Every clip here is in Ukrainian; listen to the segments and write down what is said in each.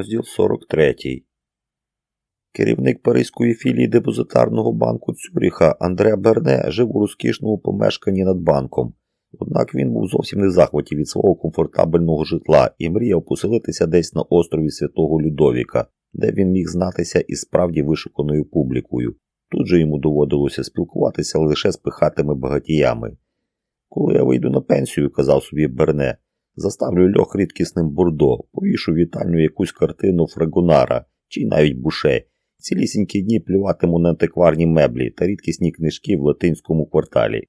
Розділ 43. Керівник Паризької філії депозитарного банку Цюріха Андре Берне жив у розкішному помешканні над банком. Однак він був зовсім не захваті від свого комфортабельного житла і мріяв поселитися десь на острові Святого Людовіка, де він міг знатися із справді вишуканою публікою. Тут же йому доводилося спілкуватися лише з пихатими багатіями. Коли я вийду на пенсію, казав собі Берне, заставлю льох рідкісним бордо, повішу вітальню якусь картину Фрагонара чи навіть буше. Цілісінькі дні плюватиму на антикварні меблі та рідкісні книжки в латинському кварталі.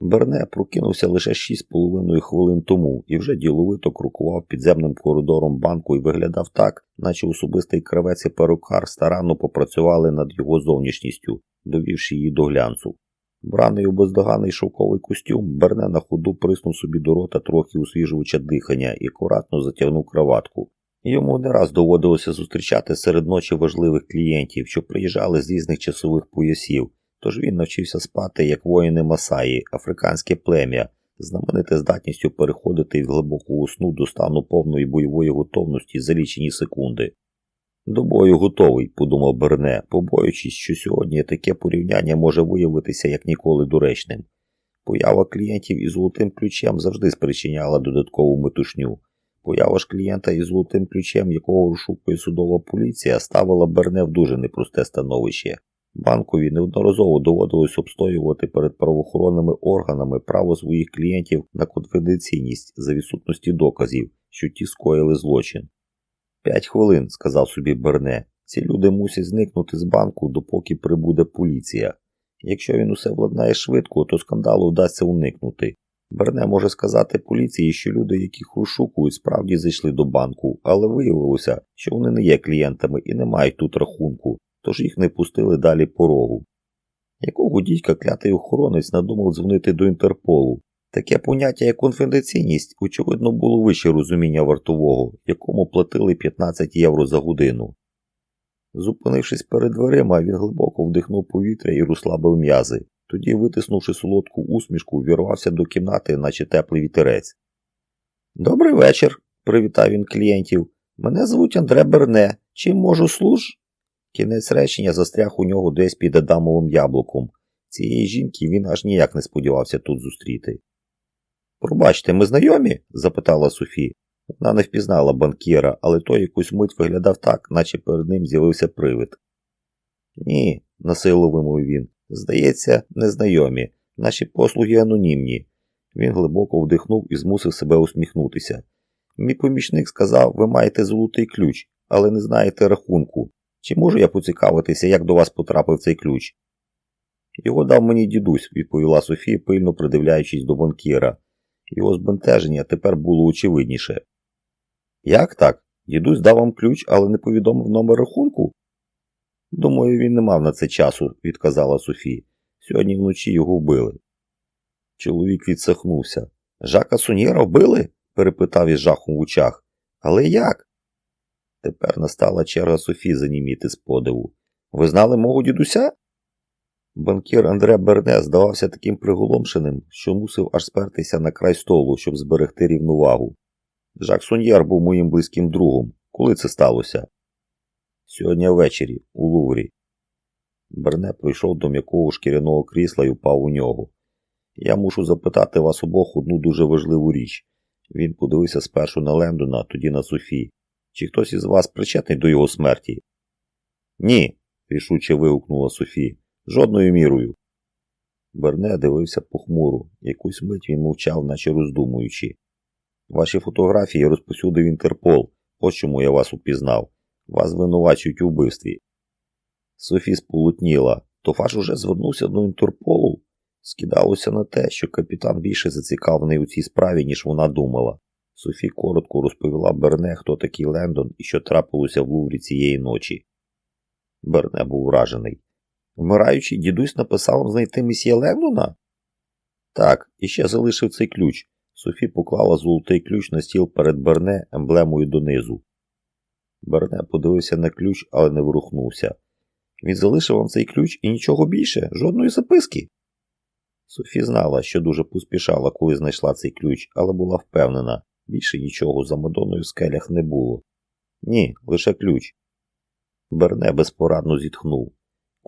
Берне прокинувся лише шість з половиною хвилин тому і вже діловито крокував підземним коридором банку і виглядав так, наче особистий кравець і перукар старанно попрацювали над його зовнішністю, довівши її до глянцу. Браний у бездоганний шовковий костюм, Берне на ходу приснув собі до рота трохи освіжувача дихання і акуратно затягнув краватку. Йому не раз доводилося зустрічати серед ночі важливих клієнтів, що приїжджали з різних часових поясів, тож він навчився спати як воїни Масаї, африканське плем'я, знамените здатністю переходити від глибокого сну до стану повної бойової готовності за лічені секунди. До бою готовий, подумав Берне, побоюючись, що сьогодні таке порівняння може виявитися як ніколи доречним. Поява клієнтів із золотим ключем завжди спричиняла додаткову метушню. Поява ж клієнта із золотим ключем, якого розшукує судова поліція, ставила Берне в дуже непросте становище. Банкові неодноразово доводилось обстоювати перед правоохоронними органами право своїх клієнтів на конфіденційність за відсутності доказів, що ті скоїли злочин. П'ять хвилин, сказав собі Берне. Ці люди мусять зникнути з банку, допоки прибуде поліція. Якщо він усе владнає швидко, то скандалу вдасться уникнути. Берне може сказати поліції, що люди, яких розшукують, справді зайшли до банку, але виявилося, що вони не є клієнтами і не мають тут рахунку, тож їх не пустили далі порогу. Якого дідька клятий охоронець надумав дзвонити до Інтерполу? Таке поняття, як конфіденційність, очевидно, було вище розуміння вартового, якому платили 15 євро за годину. Зупинившись перед дверима, він глибоко вдихнув повітря і розслабив м'язи. Тоді, витиснувши солодку усмішку, вірвався до кімнати, наче теплий вітерець. Добрий вечір, привітав він клієнтів. Мене звуть Андре Берне. Чим можу служ? Кінець речення застряг у нього десь під Адамовим яблуком. Цієї жінки він аж ніяк не сподівався тут зустріти. Пробачте, ми знайомі? запитала Софі. Вона не впізнала банкіра, але той якусь мить виглядав так, наче перед ним з'явився привид. Ні, насилу вимовив він. Здається, незнайомі. Наші послуги анонімні. Він глибоко вдихнув і змусив себе усміхнутися. Мій помічник сказав, ви маєте золотий ключ, але не знаєте рахунку. Чи можу я поцікавитися, як до вас потрапив цей ключ? Його дав мені дідусь, відповіла Софія, пильно придивляючись до банкіра. Його збентеження тепер було очевидніше. Як так? Дідусь дав вам ключ, але не повідомив номер рахунку? Думаю, він не мав на це часу, відказала Софія. Сьогодні вночі його вбили. Чоловік відсахнувся. Жака Сунєра вбили? перепитав із жахом в очах. Але як? Тепер настала черга Софі заніміти з подиву. Ви знали мого дідуся? Банкір Андре Берне здавався таким приголомшеним, що мусив аж спертися на край столу, щоб зберегти рівновагу. Жак Суньєр був моїм близьким другом. Коли це сталося? Сьогодні ввечері, у Луврі. Берне прийшов до м'якого шкіряного крісла і впав у нього. Я мушу запитати вас обох одну дуже важливу річ. Він подивився спершу на Лендона, тоді на Софі. Чи хтось із вас причетний до його смерті? Ні, рішуче вигукнула Софі. Жодною мірою. Берне дивився похмуро. Якусь мить він мовчав, наче роздумуючи. Ваші фотографії розпосюдив Інтерпол. Ось чому я вас упізнав. Вас звинувачують у вбивстві. Софі сполутніла. То фаш уже звернувся до Інтерполу. Скидалося на те, що капітан більше зацікавлений у цій справі, ніж вона думала. Софі коротко розповіла Берне, хто такий Лендон і що трапилося в Луврі цієї ночі. Берне був вражений. Вмираючий дідусь написав знайти месьє Лендона? Так, і ще залишив цей ключ. Софі поклала золотий ключ на стіл перед Берне емблемою донизу. Берне подивився на ключ, але не ворухнувся. Він залишив вам цей ключ і нічого більше, жодної записки. Софі знала, що дуже поспішала, коли знайшла цей ключ, але була впевнена, більше нічого за Мадоною в скелях не було. Ні, лише ключ. Берне безпорадно зітхнув.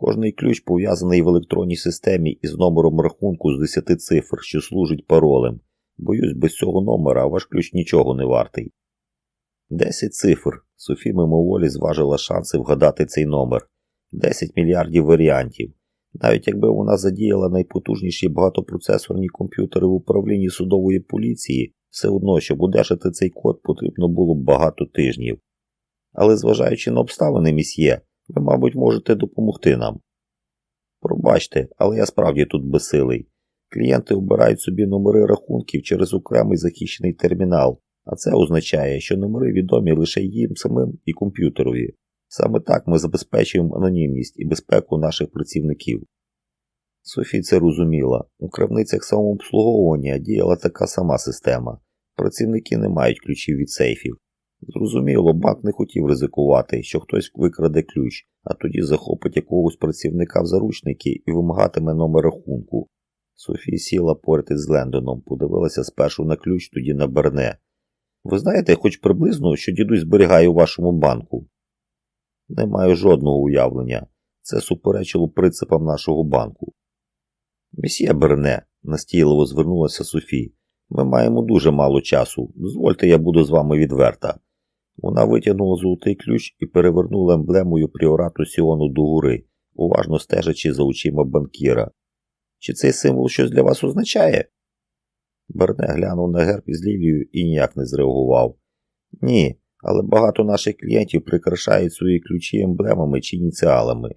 Кожний ключ пов'язаний в електронній системі із номером рахунку з 10 цифр, що служить паролем. Боюсь, без цього номера ваш ключ нічого не вартий. Десять цифр. Софі мимоволі зважила шанси вгадати цей номер. 10 мільярдів варіантів. Навіть якби вона задіяла найпотужніші багатопроцесорні комп'ютери в управлінні судової поліції, все одно, щоб удержати цей код, потрібно було б багато тижнів. Але зважаючи на обставини місьє, ви, мабуть, можете допомогти нам. Пробачте, але я справді тут безсилий. Клієнти обирають собі номери рахунків через окремий захищений термінал, а це означає, що номери відомі лише їм самим і комп'ютерові. Саме так ми забезпечуємо анонімність і безпеку наших працівників. Софі це розуміла. У крамницях самообслуговування діяла така сама система. Працівники не мають ключів від сейфів. Зрозуміло, банк не хотів ризикувати, що хтось викраде ключ, а тоді захопить якогось працівника в заручники і вимагатиме номер рахунку. Софія сіла поряд із Лендоном, подивилася спершу на ключ, тоді на Берне. Ви знаєте, хоч приблизно, що дідусь зберігає у вашому банку? Не маю жодного уявлення. Це суперечило принципам нашого банку. Місьє Берне, настійливо звернулася Софі, ми маємо дуже мало часу. Дозвольте, я буду з вами відверта. Вона витягнула золотий ключ і перевернула емблемою пріорату Сіону догори, уважно стежачи за очима банкіра. Чи цей символ щось для вас означає? Берне глянув на герб із лілією і ніяк не зреагував. Ні, але багато наших клієнтів прикрашають свої ключі емблемами чи ініціалами.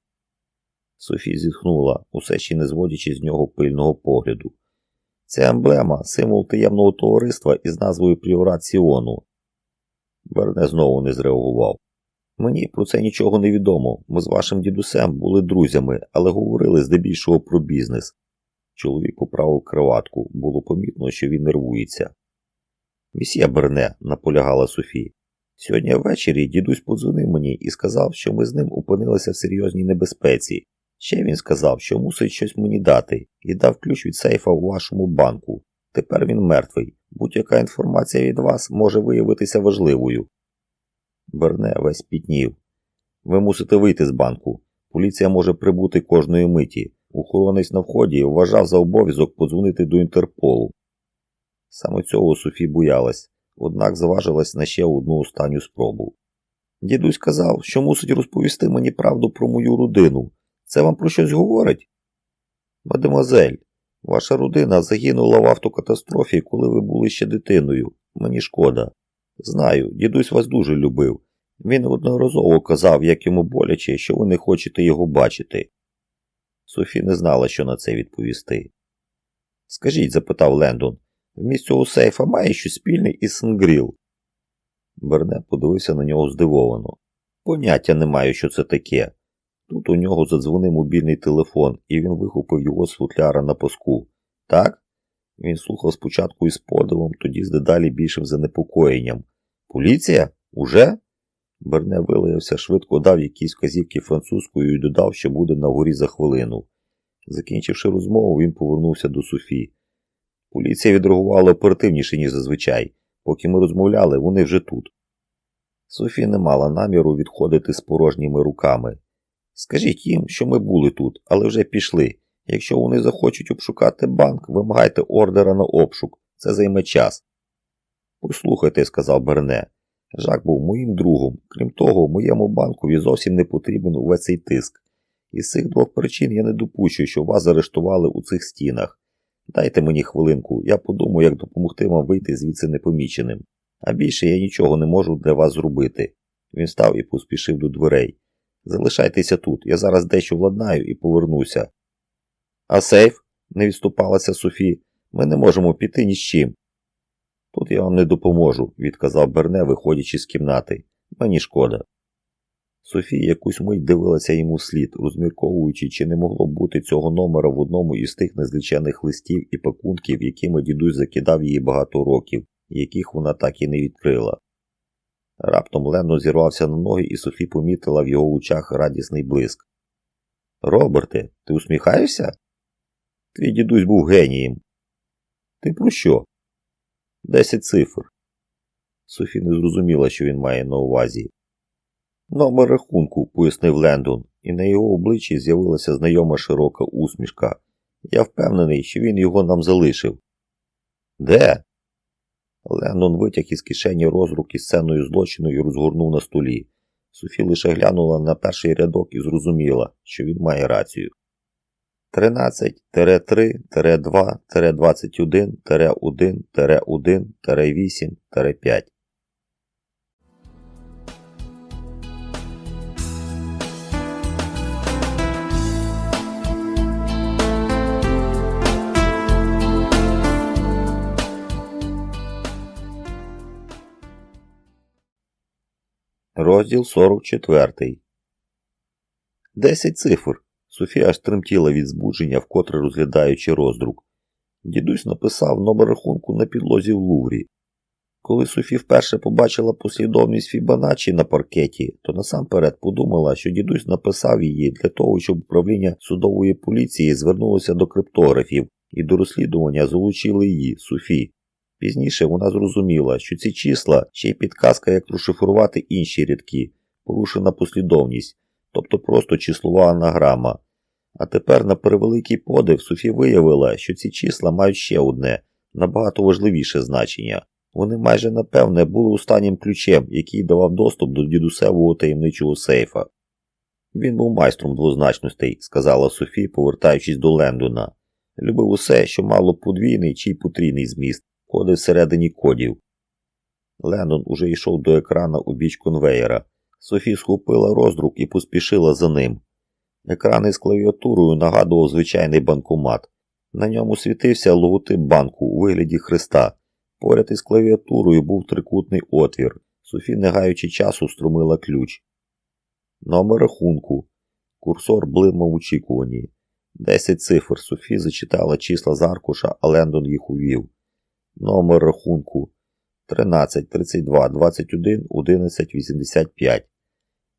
Софі зітхнула, усе ще не зводячи з нього пильного погляду. Ця емблема символ таємного товариства із назвою Пріорат Сіону. Берне знову не зреагував. Мені про це нічого не відомо. Ми з вашим дідусем були друзями, але говорили здебільшого про бізнес. Чоловік поправив кроватку, було помітно, що він нервується. Місія Берне, наполягала Софі. Сьогодні ввечері дідусь подзвонив мені і сказав, що ми з ним опинилися в серйозній небезпеці. Ще він сказав, що мусить щось мені дати, і дав ключ від сейфа у вашому банку. Тепер він мертвий. Будь-яка інформація від вас може виявитися важливою. Берне весь пітнів. Ви мусите вийти з банку. Поліція може прибути кожної миті. Охоронець на вході вважав за обов'язок подзвонити до Інтерполу. Саме цього Софі боялась, однак зважилась на ще одну останню спробу. Дідусь казав, що мусить розповісти мені правду про мою родину. Це вам про щось говорить? Мадемуазель, ваша родина загинула в автокатастрофі, коли ви були ще дитиною. Мені шкода. Знаю, дідусь вас дуже любив. Він одноразово казав, як йому боляче, що ви не хочете його бачити. Софі не знала, що на це відповісти. Скажіть, запитав Лендон, вмість цього сейфа має щось спільне із Сенгріл? Берне подивився на нього здивовано. Поняття не маю, що це таке. Тут у нього задзвонив мобільний телефон, і він вихопив його з футляра на паску. Так? Він слухав спочатку із подивом, тоді з дедалі більшим занепокоєнням. Поліція? Уже? Берне вилаявся, швидко дав якісь вказівки французькою і додав, що буде на горі за хвилину. Закінчивши розмову, він повернувся до Софі. Поліція відреагувала оперативніше, ніж зазвичай. Поки ми розмовляли, вони вже тут. Софі не мала наміру відходити з порожніми руками. Скажіть їм, що ми були тут, але вже пішли. Якщо вони захочуть обшукати банк, вимагайте ордера на обшук. Це займе час. Послухайте, сказав Берне. Жак був моїм другом. Крім того, моєму банкові зовсім не потрібен увесь цей тиск. Із цих двох причин я не допущу, що вас заарештували у цих стінах. Дайте мені хвилинку, я подумаю, як допомогти вам вийти звідси непоміченим. А більше я нічого не можу для вас зробити. Він став і поспішив до дверей. Залишайтеся тут, я зараз дещо владнаю і повернуся. А сейф? не відступалася Софі. Ми не можемо піти ні з чим. Тут я вам не допоможу, відказав Берне, виходячи з кімнати. Мені шкода. Софія якусь мить дивилася йому вслід, розмірковуючи, чи не могло бути цього номера в одному із тих незлічених листів і пакунків, якими дідусь закидав її багато років, яких вона так і не відкрила. Раптом Ленно зірвався на ноги, і Софі помітила в його очах радісний блиск. Роберте, ти усміхаєшся? Твій дідусь був генієм. Ти про що? Десять цифр. Софі не зрозуміла, що він має на увазі. Номер рахунку, пояснив Лендон, і на його обличчі з'явилася знайома широка усмішка. Я впевнений, що він його нам залишив. Де? Лендон витяг із кишені розрук із сценою злочину і розгорнув на столі. Софі лише глянула на перший рядок і зрозуміла, що він має рацію. 13-3-2-21-1-1-8-5 Розділ 44 Десять цифр. Софія аж тремтіла від збудження, вкотре розглядаючи роздрук. Дідусь написав номер рахунку на підлозі в Луврі. Коли Софі вперше побачила послідовність Фібоначчі на паркеті, то насамперед подумала, що дідусь написав її для того, щоб управління судової поліції звернулося до криптографів і до розслідування залучили її, Софі. Пізніше вона зрозуміла, що ці числа ще й підказка, як розшифрувати інші рядки, порушена послідовність, тобто просто числова анаграма. А тепер, на превеликий подив, Софі виявила, що ці числа мають ще одне, набагато важливіше значення. Вони майже напевне були останнім ключем, який давав доступ до дідусевого таємничого сейфа. Він був майстром двозначностей, сказала Софі, повертаючись до Лендона. Любив усе, що мало подвійний чи потрійний зміст, коди всередині кодів. Леннон уже йшов до екрана у біч конвеєра. Софі схопила роздрук і поспішила за ним. Екран із клавіатурою нагадував звичайний банкомат. На ньому світився логотип банку у вигляді хреста. Поряд із клавіатурою був трикутний отвір. Софі, не гаючи часу, струмила ключ. Номер рахунку. Курсор блимав в очікуванні. Десять цифр. Софі зачитала числа з аркуша, а Лендон їх увів. Номер рахунку 13 32 21 11 85.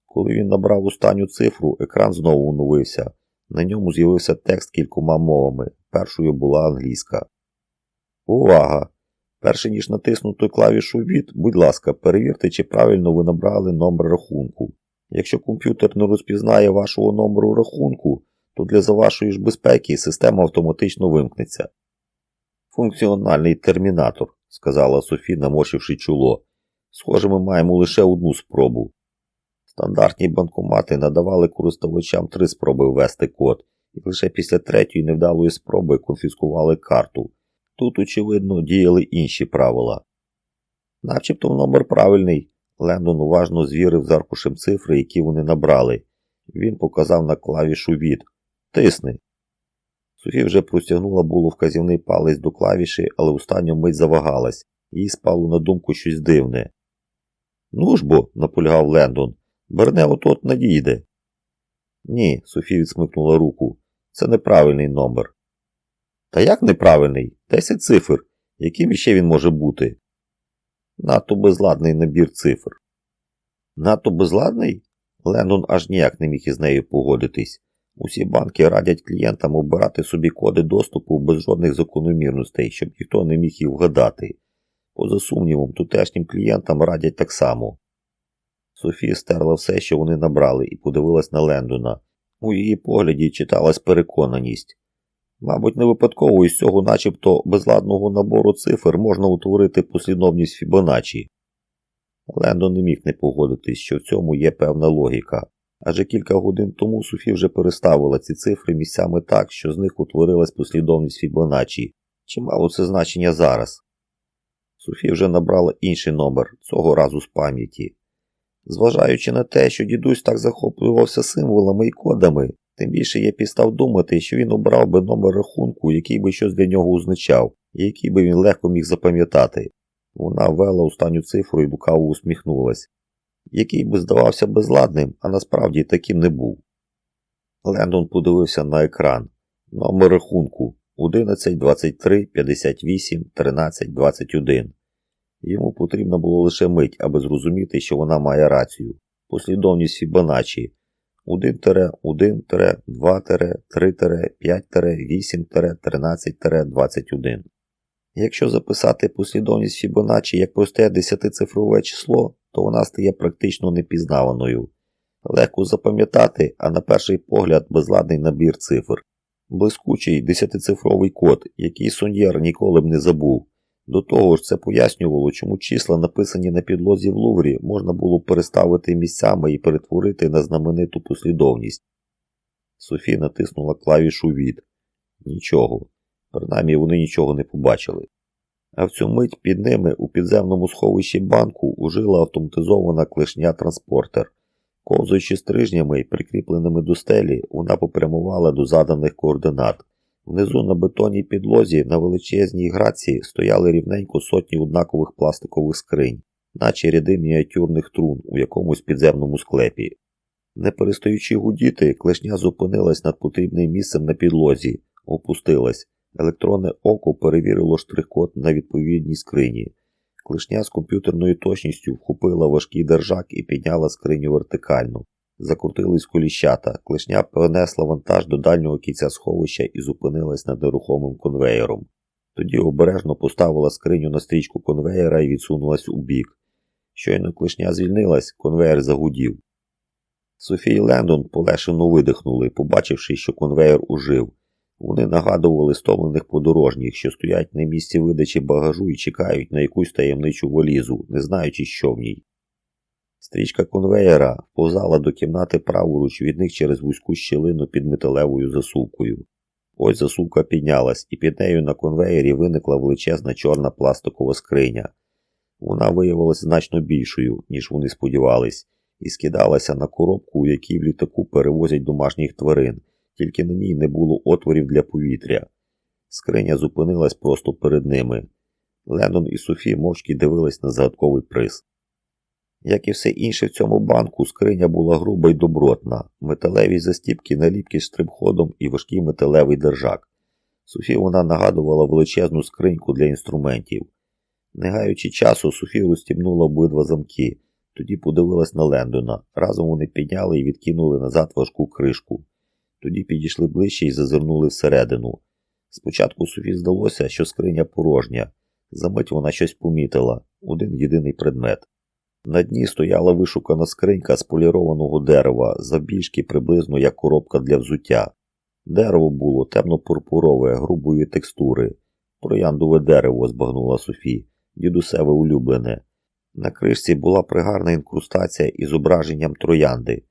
Коли він набрав останню цифру, екран знову оновився. На ньому з'явився текст кількома мовами. Першою була англійська. Увага! Перше ніж натиснути клавішу від, будь ласка, перевірте, чи правильно ви набрали номер рахунку. Якщо комп'ютер не розпізнає вашого номеру рахунку, то для за вашої ж безпеки система автоматично вимкнеться. Функціональний термінатор, сказала Софі, намочивши чоло. Схоже, ми маємо лише одну спробу. Стандартні банкомати надавали користувачам три спроби ввести код, і лише після третьої невдалої спроби конфіскували карту. Тут, очевидно, діяли інші правила. Начебто номер правильний. Лендон уважно звірив з аркушем цифри, які вони набрали. Він показав на клавішу від. Тисни. Софі вже простягнула було вказівний палець до клавіші, але останню мить завагалась. Їй спало на думку щось дивне. Ну ж бо, наполягав Лендон, Берне отот надійде. Ні, Софі відсмикнула руку. Це неправильний номер. Та як неправильний? Десять цифр. Яким іще він може бути? Надто безладний набір цифр. Надто безладний? Лендон аж ніяк не міг із нею погодитись. Усі банки радять клієнтам обирати собі коди доступу без жодних закономірностей, щоб ніхто не міг їх вгадати. Поза сумнівом, тутешнім клієнтам радять так само. Софія стерла все, що вони набрали, і подивилась на Лендона. У її погляді читалась переконаність. Мабуть, не випадково із цього начебто безладного набору цифр можна утворити послідовність Фібоначчі. Лендон не міг не погодитись, що в цьому є певна логіка. Адже кілька годин тому Софі вже переставила ці цифри місцями так, що з них утворилась послідовність Фібоначчі. Чи мало це значення зараз? Софі вже набрала інший номер, цього разу з пам'яті. Зважаючи на те, що дідусь так захоплювався символами і кодами, тим більше є підстав думати, що він обрав би номер рахунку, який би щось для нього означав, і який би він легко міг запам'ятати. Вона ввела останню цифру і лукаво усміхнулась який би здавався безладним, а насправді таким не був. Лендон подивився на екран. Номер рахунку 11 23 58 13 21. Йому потрібно було лише мить, аби зрозуміти, що вона має рацію. Послідовність Фібоначчі 1-1-2-3-5-8-13-21. Якщо записати послідовність Фібоначчі як просте десятицифрове число, то вона стає практично непізнаваною. Легко запам'ятати, а на перший погляд безладний набір цифр. Блискучий десятицифровий код, який Соньєр ніколи б не забув. До того ж, це пояснювало, чому числа, написані на підлозі в Луврі, можна було переставити місцями і перетворити на знамениту послідовність. Софі натиснула клавішу від. Нічого. Принаймні вони нічого не побачили. А в цю мить під ними у підземному сховищі банку ужила автоматизована клешня транспортер. Ковзуючи стрижнями і прикріпленими до стелі, вона попрямувала до заданих координат. Внизу на бетонній підлозі на величезній грації стояли рівненько сотні однакових пластикових скринь, наче ряди мініатюрних трун у якомусь підземному склепі. Не перестаючи гудіти, клешня зупинилась над потрібним місцем на підлозі, опустилась. Електронне око перевірило штрих-код на відповідній скрині. Клешня з комп'ютерною точністю вхопила важкий держак і підняла скриню вертикально. Закрутились коліщата, клешня перенесла вантаж до дальнього кінця сховища і зупинилась над нерухомим конвеєром. Тоді обережно поставила скриню на стрічку конвеєра і відсунулась у бік. Щойно клешня звільнилась, конвеєр загудів. Софія і Лендон полегшено видихнули, побачивши, що конвеєр ужив. Вони нагадували стомлених подорожніх, що стоять на місці видачі багажу і чекають на якусь таємничу валізу, не знаючи, що в ній. Стрічка конвеєра повзала до кімнати праворуч від них через вузьку щілину під металевою засувкою. Ось засувка піднялась, і під нею на конвеєрі виникла величезна чорна пластикова скриня. Вона виявилася значно більшою, ніж вони сподівались, і скидалася на коробку, у якій в літаку перевозять домашніх тварин, тільки на ній не було отворів для повітря. Скриня зупинилась просто перед ними. Леннон і Софі мовчки дивились на загадковий приз. Як і все інше в цьому банку, скриня була груба й добротна, металеві застіпки наліпки з стрибходом і важкий металевий держак. Софі вона нагадувала величезну скриньку для інструментів. Не гаючи часу, Софі розстібнула обидва замки, тоді подивилась на Лендона. Разом вони підняли і відкинули назад важку кришку. Тоді підійшли ближче і зазирнули всередину. Спочатку Софі здалося, що скриня порожня. Замить вона щось помітила один єдиний предмет. На дні стояла вишукана скринька з полірованого дерева, завбільшки приблизно як коробка для взуття. Дерево було темно-пурпурове, грубої текстури. Трояндове дерево, збагнула Софі, дідусеве улюблене. На кришці була пригарна інкрустація із зображенням троянди.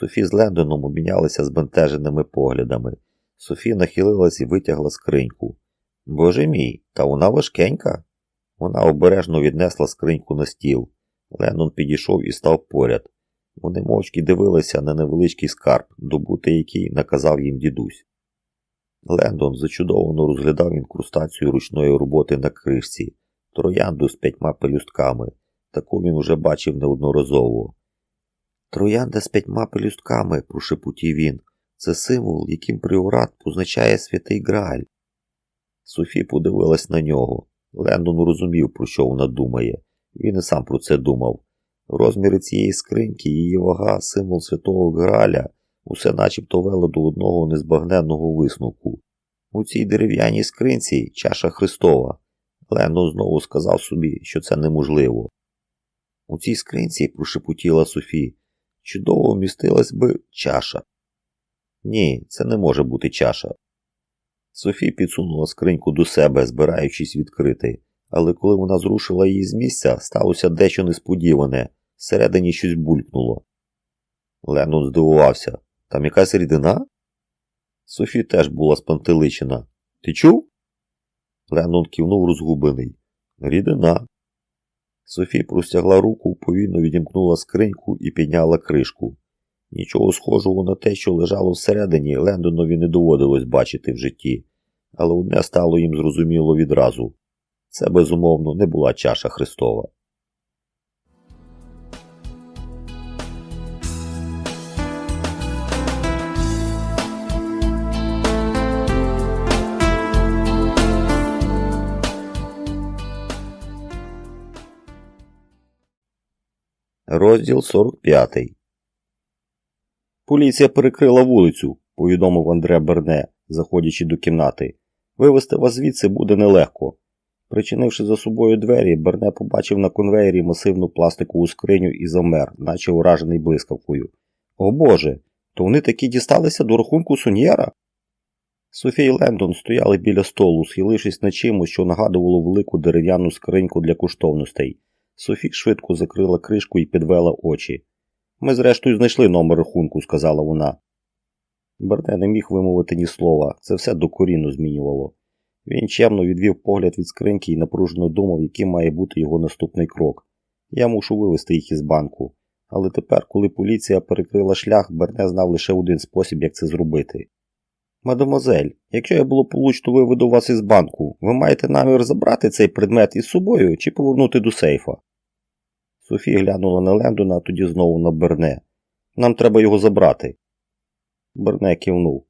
Софі з Лендоном обмінялися збентеженими поглядами. Софі нахилилась і витягла скриньку. Боже мій, та вона важкенька. Вона обережно віднесла скриньку на стіл. Леннон підійшов і став поряд. Вони мовчки дивилися на невеличкий скарб, добути який наказав їм дідусь. Лендон зачудовано розглядав інкрустацію ручної роботи на кришці, троянду з п'ятьма пелюстками. Таку він уже бачив неодноразово. Троянда з п'ятьма пелюстками, прошепотів він. Це символ, яким приорат позначає святий Грааль. Софі подивилась на нього. Лендон розумів, про що вона думає. Він і сам про це думав. Розміри цієї скриньки, її вага, символ святого Граля, усе начебто вело до одного незбагненного висновку. У цій дерев'яній скринці чаша Христова. Лендон знову сказав собі, що це неможливо. У цій скринці, прошепотіла Софі, чудово вмістилась би чаша. Ні, це не може бути чаша. Софі підсунула скриньку до себе, збираючись відкрити, але коли вона зрушила її з місця, сталося дещо несподіване, всередині щось булькнуло. Леннон здивувався там якась рідина? Софі теж була спантеличена. Ти чув? Леннон кивнув розгублений. Рідина. Софі простягла руку, повільно відімкнула скриньку і підняла кришку. Нічого схожого на те, що лежало всередині, Лендонові не доводилось бачити в житті, але одне стало їм зрозуміло відразу це, безумовно, не була чаша Христова. Розділ 45 Поліція перекрила вулицю, повідомив Андре Берне, заходячи до кімнати. Вивезти вас звідси буде нелегко. Причинивши за собою двері, Берне побачив на конвеєрі масивну пластикову скриню і замер, наче уражений блискавкою. О Боже, то вони таки дісталися до рахунку Соньєра? Софія і Лендон стояли біля столу, схилившись на чимось, що нагадувало велику дерев'яну скриньку для коштовностей. Софі швидко закрила кришку і підвела очі. Ми, зрештою, знайшли номер рахунку, сказала вона. Берне не міг вимовити ні слова, це все докорінно змінювало. Він чемно відвів погляд від скриньки і напружено думав, яким має бути його наступний крок. Я мушу вивести їх із банку. Але тепер, коли поліція перекрила шлях, Берне знав лише один спосіб, як це зробити. Мадемуазель, якщо я благополучно виведу вас із банку, ви маєте намір забрати цей предмет із собою чи повернути до сейфа? Софія глянула на Лендона, а тоді знову на Берне. Нам треба його забрати. Берне кивнув.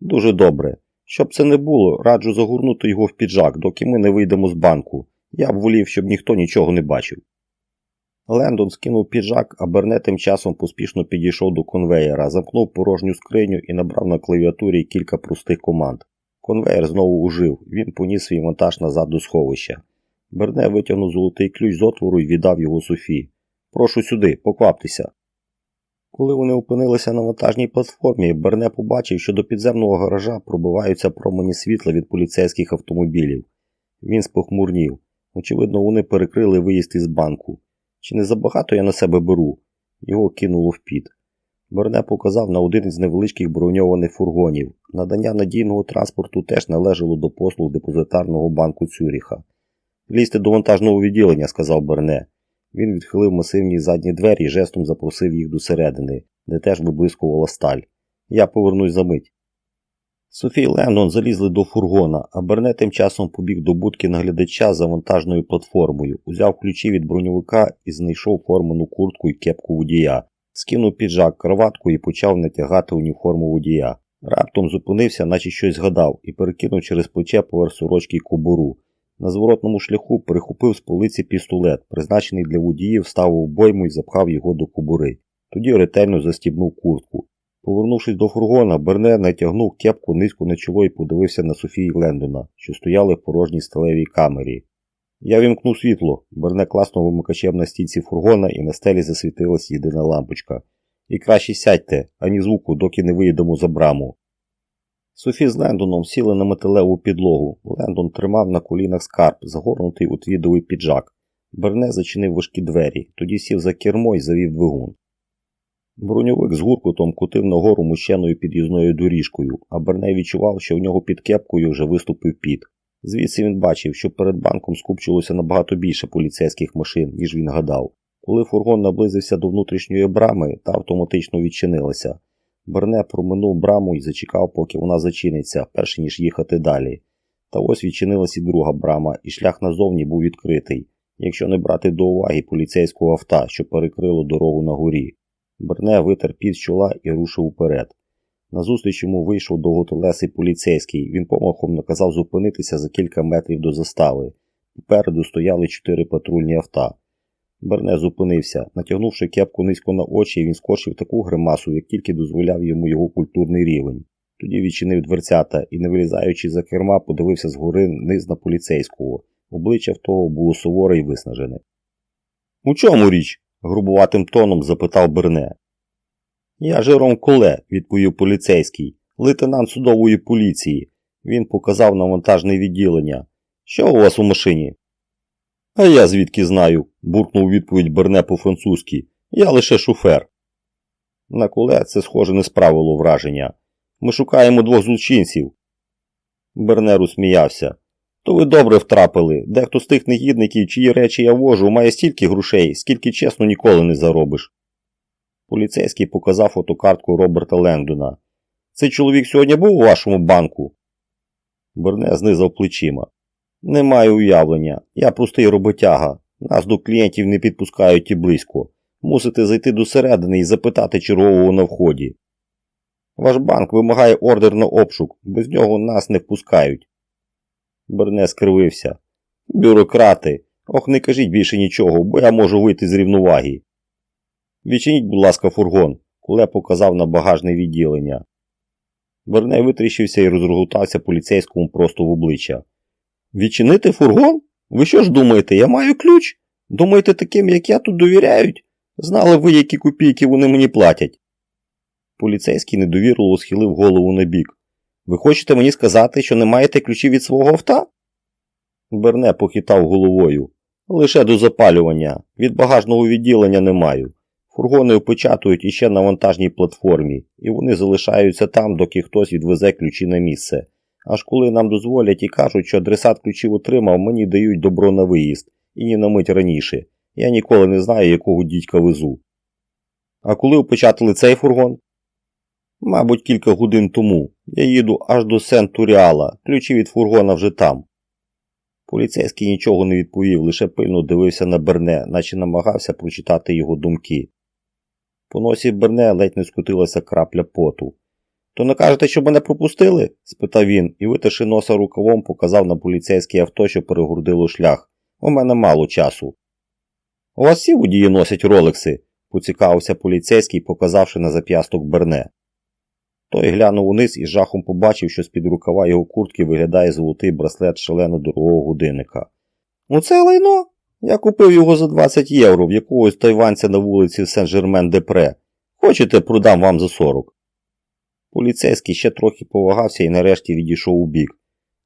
Дуже добре. Щоб це не було, раджу загорнути його в піджак, доки ми не вийдемо з банку. Я б волів, щоб ніхто нічого не бачив. Лендон скинув піджак, а Берне тим часом поспішно підійшов до конвеєра, замкнув порожню скриню і набрав на клавіатурі кілька простих команд. Конвеєр знову ужив, він поніс свій вантаж назад до сховища. Берне витягнув золотий ключ з отвору і віддав його Софі. Прошу сюди, покваптеся. Коли вони опинилися на вантажній платформі, Берне побачив, що до підземного гаража пробиваються промені світла від поліцейських автомобілів. Він спохмурнів. Очевидно, вони перекрили виїзд із банку. Чи не забагато я на себе беру? Його кинуло в піт. Берне показав на один із невеличких броньованих фургонів. Надання надійного транспорту теж належало до послуг депозитарного банку Цюріха. Лізьте до вантажного відділення, сказав Берне. Він відхилив масивні задні двері і жестом запросив їх до середини, де теж виблискувала сталь. Я повернусь за мить. Софі і Леннон залізли до фургона, а Берне тим часом побіг до будки наглядача за вантажною платформою, узяв ключі від броньовика і знайшов форману куртку і кепку водія, скинув піджак, кроватку і почав натягати уніформу водія. Раптом зупинився, наче щось згадав, і перекинув через плече поверх сорочки кобуру. На зворотному шляху перехопив з полиці пістолет, призначений для водіїв, ставив обойму і запхав його до кобури. Тоді ретельно застібнув куртку. Повернувшись до фургона, Берне натягнув кепку низько на чоло і подивився на Софії Лендона, що стояли в порожній сталевій камері. Я вімкнув світло. Берне класно вимикачем на стінці фургона і на стелі засвітилась єдина лампочка. І краще сядьте, ані звуку, доки не виїдемо за браму. Софі з Лендоном сіли на металеву підлогу. Лендон тримав на колінах скарб, загорнутий у твідовий піджак. Берне зачинив важкі двері, тоді сів за кермо і завів двигун. Броньовик з гуркутом кутив нагору мущеною під'їзною доріжкою, а Берне відчував, що в нього під кепкою вже виступив піт. Звідси він бачив, що перед банком скупчилося набагато більше поліцейських машин, ніж він гадав. Коли фургон наблизився до внутрішньої брами, та автоматично відчинилася. Берне проминув браму і зачекав, поки вона зачиниться, перш ніж їхати далі. Та ось відчинилась і друга брама, і шлях назовні був відкритий, якщо не брати до уваги поліцейського авто, що перекрило дорогу на горі. Берне витер під чола і рушив уперед. Назустріч йому вийшов довготелесий поліцейський. Він помахом наказав зупинитися за кілька метрів до застави. Попереду стояли чотири патрульні авто. Берне зупинився. Натягнувши кепку низько на очі, він скорчив таку гримасу, як тільки дозволяв йому його культурний рівень. Тоді відчинив дверцята і, не вилізаючи за керма, подивився згори низ на поліцейського. Обличчя в того було суворе і виснажене. У чому річ? грубуватим тоном запитав Берне. Я Жером Коле, відповів поліцейський, лейтенант судової поліції. Він показав на вантажне відділення. Що у вас у машині? А я звідки знаю, буркнув відповідь Берне по-французьки. Я лише шофер. На коле це, схоже, не справило враження. Ми шукаємо двох злочинців. Бернер усміявся. То ви добре втрапили. Дехто з тих негідників, чиї речі я вожу, має стільки грошей, скільки чесно ніколи не заробиш. Поліцейський показав фотокартку Роберта Лендона. Цей чоловік сьогодні був у вашому банку? Берне знизав плечима. Не маю уявлення. Я простий роботяга. Нас до клієнтів не підпускають і близько. Мусите зайти до середини і запитати чергового на вході. Ваш банк вимагає ордер на обшук, без нього нас не впускають. Берне скривився. Бюрократи. Ох, не кажіть більше нічого, бо я можу вийти з рівноваги. Відчиніть, будь ласка, фургон, Куле показав на багажне відділення. Берне витріщився і розрогутався поліцейському просто в обличчя. Відчинити фургон? Ви що ж думаєте, я маю ключ? Думаєте, таким, як я тут довіряють? Знали ви, які копійки вони мені платять? Поліцейський недовірливо схилив голову на бік. Ви хочете мені сказати, що не маєте ключів від свого авто? Берне похитав головою. Лише до запалювання. Від багажного відділення не маю. Фургони опечатують іще на вантажній платформі, і вони залишаються там, доки хтось відвезе ключі на місце. Аж коли нам дозволять і кажуть, що адресат ключів отримав, мені дають добро на виїзд, і ні на мить раніше. Я ніколи не знаю, якого дідька везу. А коли опечатали цей фургон? Мабуть, кілька годин тому. Я їду аж до Сент-Туріала. Ключі від фургона вже там. Поліцейський нічого не відповів, лише пильно дивився на Берне, наче намагався прочитати його думки. По носі Берне ледь не скотилася крапля поту. То не кажете, що мене пропустили? спитав він і, витерши носа рукавом, показав на поліцейське авто, що перегордило шлях. У мене мало часу. У вас всі водії носять ролекси? поцікавився поліцейський, показавши на зап'ясток Берне. Той глянув униз і жахом побачив, що з-під рукава його куртки виглядає золотий браслет шалено дорогого годинника. Оце лайно? Я купив його за 20 євро в якогось тайванця на вулиці Сен-Жермен-Депре. Хочете, продам вам за 40. Поліцейський ще трохи повагався і нарешті відійшов у бік.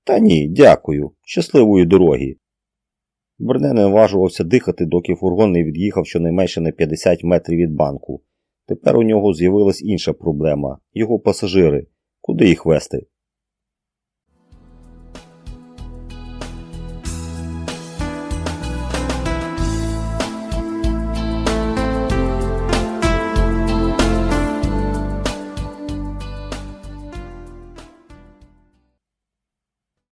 Та ні, дякую. Щасливої дороги. Берне не наважувався дихати, доки фургон не від'їхав щонайменше на 50 метрів від банку. Тепер у нього з'явилась інша проблема його пасажири. Куди їх вести?